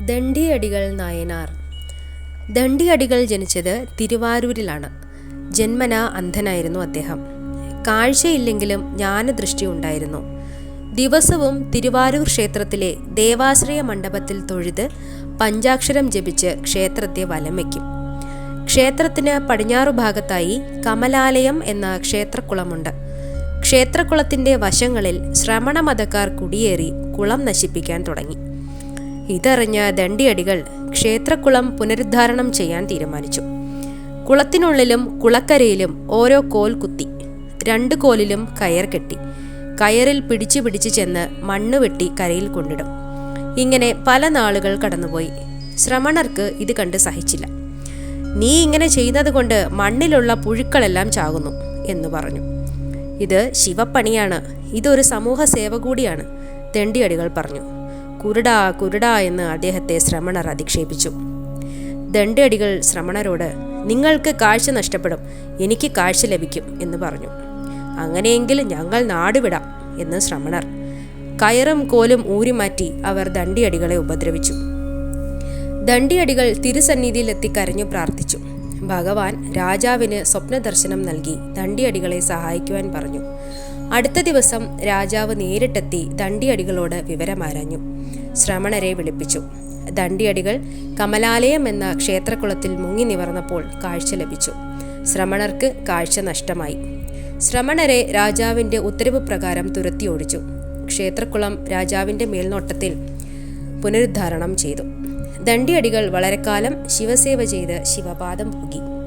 ദണ്ഡിയടികൾ നായനാർ. ദണ്ഡിയടികൾ ജനിച്ചത് തിരുവാരൂരിലാണ്. ജന്മന അന്ധനായിരുന്നു അദ്ദേഹം. കാഴ്ചയില്ലെങ്കിലും ജ്ഞാനദൃഷ്ടി ഉണ്ടായിരുന്നു. ദിവസവും തിരുവാരൂർ ക്ഷേത്രത്തിലെ ദേവാശ്രയ മണ്ഡപത്തിൽ തൊഴുത് പഞ്ചാക്ഷരം ജപിച്ച് ക്ഷേത്രത്തെ വലം വയ്ക്കും ക്ഷേത്രത്തിന് പടിഞ്ഞാറു ഭാഗത്തായി കമലാലയം എന്ന ക്ഷേത്രക്കുളമുണ്ട്. ക്ഷേത്രക്കുളത്തിന്റെ വശങ്ങളിൽ ശ്രമണ മതക്കാർ കുടിയേറി കുളം നശിപ്പിക്കാൻ തുടങ്ങി. ഇതറിഞ്ഞ ദണ്ഡിയടികൾ ക്ഷേത്രക്കുളം പുനരുദ്ധാരണം ചെയ്യാൻ തീരുമാനിച്ചു. കുളത്തിനുള്ളിലും കുളക്കരയിലും ഓരോ കോൽ കുത്തി രണ്ട് കോലിലും കയർ കെട്ടി കയറിൽ പിടിച്ചു പിടിച്ചു ചെന്ന് മണ്ണ് വെട്ടി കരയിൽ കൊണ്ടിടും. ഇങ്ങനെ പല നാളുകൾ കടന്നുപോയി. ശ്രമണർക്ക് ഇത് കണ്ട് സഹിച്ചില്ല. നീ ഇങ്ങനെ ചെയ്യുന്നത് കൊണ്ട് മണ്ണിലുള്ള പുഴുക്കളെല്ലാം ചാകുന്നു എന്ന് പറഞ്ഞു. ഇത് ശിവപ്പണിയാണ്. ഇതൊരു സമൂഹ സേവ കൂടിയാണ് ദണ്ഡിയടികൾ പറഞ്ഞു. കുരുടാ കുരുടാ എന്ന് അദ്ദേഹത്തെ ശ്രമണർ അധിക്ഷേപിച്ചു. ദണ്ഡടികൾ ശ്രമണരോട് നിങ്ങൾക്ക് കാഴ്ച നഷ്ടപ്പെടും എനിക്ക് കാഴ്ച ലഭിക്കും എന്ന് പറഞ്ഞു. അങ്ങനെയെങ്കിൽ ഞങ്ങൾ നാടുവിടാം എന്ന് ശ്രമണർ കയറും കോലും ഊരിമാറ്റി അവർ ദണ്ഡിയടികളെ ഉപദ്രവിച്ചു. ദണ്ഡിയടികൾ തിരുസന്നിധിയിലെത്തി കരഞ്ഞു പ്രാർത്ഥിച്ചു. ഭഗവാൻ രാജാവിന് സ്വപ്നദർശനം നൽകി ദണ്ഡിയടികളെ സഹായിക്കുവാൻ പറഞ്ഞു. അടുത്ത ദിവസം രാജാവ് നേരിട്ടെത്തി ദണ്ഡിയടികളോട് വിവരമാരാഞ്ഞു ശ്രമണരെ വിളിപ്പിച്ചു. ദണ്ഡിയടികൾ കമലാലയം എന്ന ക്ഷേത്രകുളത്തിൽ മുങ്ങി നിവർന്നപ്പോൾ കാഴ്ച ലഭിച്ചു. ശ്രമണർക്ക് കാഴ്ച നഷ്ടമായി. ശ്രമണരെ രാജാവിന്റെ ഉത്തരവ് പ്രകാരം തുരത്തി ഓടിച്ചു. ക്ഷേത്രക്കുളം രാജാവിന്റെ മേൽനോട്ടത്തിൽ പുനരുദ്ധാരണം ചെയ്തു. ദണ്ഡിയടികൾ വളരെക്കാലം ശിവസേവ ചെയ്ത് ശിവപാദം പോകി